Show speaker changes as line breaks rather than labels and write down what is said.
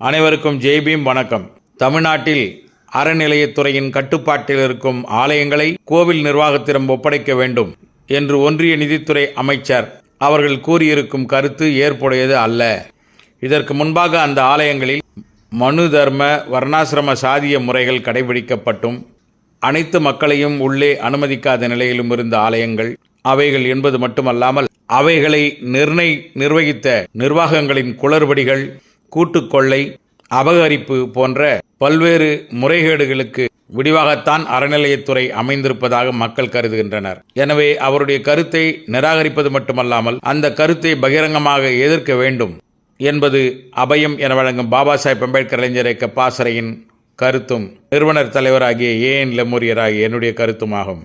அனைவருக்கும் ஜெய்பீம் வணக்கம். தமிழ்நாட்டில் அறநிலையத்துறையின் கட்டுப்பாட்டில் இருக்கும் ஆலயங்களை கோவில் நிர்வாகத்திடம் ஒப்படைக்க வேண்டும் என்று ஒன்றிய நிதித்துறை அமைச்சர் அவர்கள் கூறியிருக்கும் கருத்து ஏற்புடையது அல்ல. இதற்கு முன்பாக அந்த ஆலயங்களில் மனு தர்ம வர்ணாசிரம சாதிய முறைகள் கடைபிடிக்கப்பட்டும் அனைத்து மக்களையும் உள்ளே அனுமதிக்காத நிலையிலும் இருந்த ஆலயங்கள் அவைகள் என்பது மட்டுமல்லாமல் அவைகளை நிர்ணய நிர்வகித்த நிர்வாகங்களின் குளறுபடிகள் கூட்டுக்கொள்ளை அபகரிப்பு போன்ற பல்வேறு முறைகேடுகளுக்கு விடிவாகத்தான் அறநிலையத்துறை அமைந்திருப்பதாக மக்கள் கருதுகின்றனர். எனவே அவருடைய கருத்தை நிராகரிப்பது மட்டுமல்லாமல் அந்த கருத்தை பகிரங்கமாக எதிர்க்க வேண்டும் என்பது அபயம் என வழங்கும் பாபா சாஹேப் அம்பேத்கர் இளைஞர் இயக்க பாசறையின் கருத்தும் நிறுவனர் தலைவராகிய ஏ என் என்னுடைய கருத்துமாகும்.